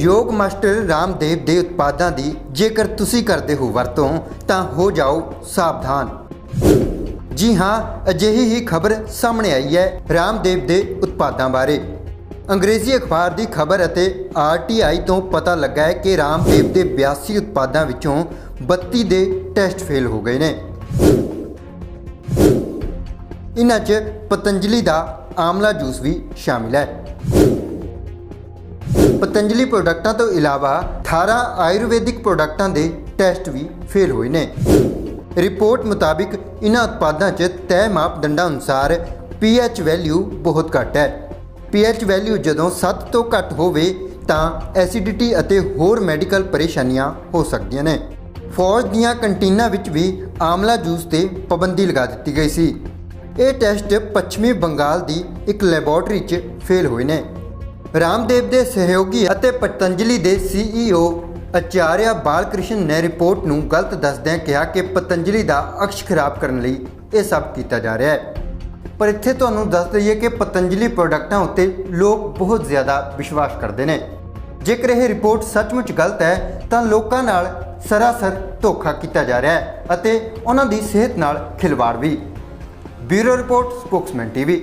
ਯੋਗ ਮਾਸਟਰ ਰਾਮਦੇਵ ਦੇ ਉਤਪਾਦਾਂ ਦੀ ਜੇਕਰ ਤੁਸੀਂ ਕਰਦੇ ਹੋ ਵਰਤੋਂ, ਤਾਂ ਹੋ ਜਾਓ ਸਾਵਧਾਨ। ਜੀ ਹਾਂ, ਅਜਿਹੀ ਹੀ ਖਬਰ ਸਾਹਮਣੇ ਆਈ ਹੈ ਰਾਮਦੇਵ ਦੇ ਉਤਪਾਦਾਂ ਬਾਰੇ। ਅੰਗਰੇਜ਼ੀ ਅਖਬਾਰ ਦੀ ਖਬਰ ਅਤੇ ਆਰਟੀਆਈ ਤੋਂ ਪਤਾ ਲੱਗਾ ਹੈ ਕਿ ਰਾਮਦੇਵ ਦੇ 82 ਉਤਪਾਦਾਂ ਵਿੱਚੋਂ 32 ਦੇ ਟੈਸਟ ਫੇਲ ਹੋ ਗਏ ਨੇ। ਇਨ੍ਹਾਂ 'ਚ ਪਤੰਜਲੀ ਦਾ ਆਮਲਾ ਜੂਸ ਵੀ ਸ਼ਾਮਿਲ ਹੈ। ਪਤੰਜਲੀ ਪ੍ਰੋਡਕਟਾਂ ਤੋਂ ਇਲਾਵਾ 18 ਆਯੁਰਵੈਦਿਕ ਪ੍ਰੋਡਕਟਾਂ ਦੇ ਟੈਸਟ ਵੀ ਫੇਲ ਹੋਏ ਨੇ। ਰਿਪੋਰਟ ਮੁਤਾਬਿਕ ਇਨ੍ਹਾਂ ਉਤਪਾਦਾਂ 'ਚ ਤੈਅ ਮਾਪਦੰਡਾਂ ਅਨੁਸਾਰ ਪੀਐਚ ਵੈਲਿਊ ਬਹੁਤ ਘੱਟ ਹੈ। ਪੀਐਚ ਵੈਲਿਊ ਜਦੋਂ 7 ਤੋਂ ਘੱਟ ਹੋਵੇ ਤਾਂ ਐਸਿਡਿਟੀ ਅਤੇ ਹੋਰ ਮੈਡੀਕਲ ਪਰੇਸ਼ਾਨੀਆਂ ਹੋ ਸਕਦੀਆਂ ਨੇ। ਫੌਜ ਦੀਆਂ ਕੰਟੀਨਾਂ ਵਿੱਚ ਵੀ ਆਮਲਾ ਜੂਸ ਤੇ ਪਾਬੰਦੀ ਲਗਾ ਦਿੱਤੀ ਗਈ ਸੀ। ਇਹ ਟੈਸਟ ਪੱਛਮੀ ਬੰਗਾਲ ਦੀ ਇੱਕ ਲੈਬੋਰਟਰੀ 'ਚ ਫੇਲ ਹੋਏ ਨੇ। ਰਾਮਦੇਵ ਦੇ ਸਹਿਯੋਗੀ ਅਤੇ ਪਤੰਜਲੀ ਦੇ ਸੀਈਓ ਆਚਾਰਿਆ ਬਾਲਕ੍ਰਿਸ਼ਨ ਨੇ ਰਿਪੋਰਟ ਨੂੰ ਗਲਤ ਦੱਸਦਿਆਂ ਕਿਹਾ ਕਿ ਪਤੰਜਲੀ ਦਾ ਅਕਸ਼ ਖਰਾਬ ਕਰਨ ਲਈ ਇਹ ਸਭ ਕੀਤਾ ਜਾ ਰਿਹਾ ਹੈ। ਪਰ ਇੱਥੇ ਤੁਹਾਨੂੰ ਦੱਸ ਦਈਏ ਕਿ ਪਤੰਜਲੀ ਪ੍ਰੋਡਕਟਾਂ ਉੱਤੇ ਲੋਕ ਬਹੁਤ ਜ਼ਿਆਦਾ ਵਿਸ਼ਵਾਸ ਕਰਦੇ ਨੇ। ਜੇਕਰ ਇਹ ਰਿਪੋਰਟ ਸੱਚਮੁੱਚ ਗਲਤ ਹੈ, ਤਾਂ ਲੋਕਾਂ ਨਾਲ ਸਰਾਸਰ ਧੋਖਾ ਕੀਤਾ ਜਾ ਰਿਹਾ ਹੈ ਅਤੇ ਉਹਨਾਂ ਦੀ ਸਿਹਤ ਨਾਲ ਖਿਲਵਾੜ ਵੀ। Bureau report, Spokesman TV.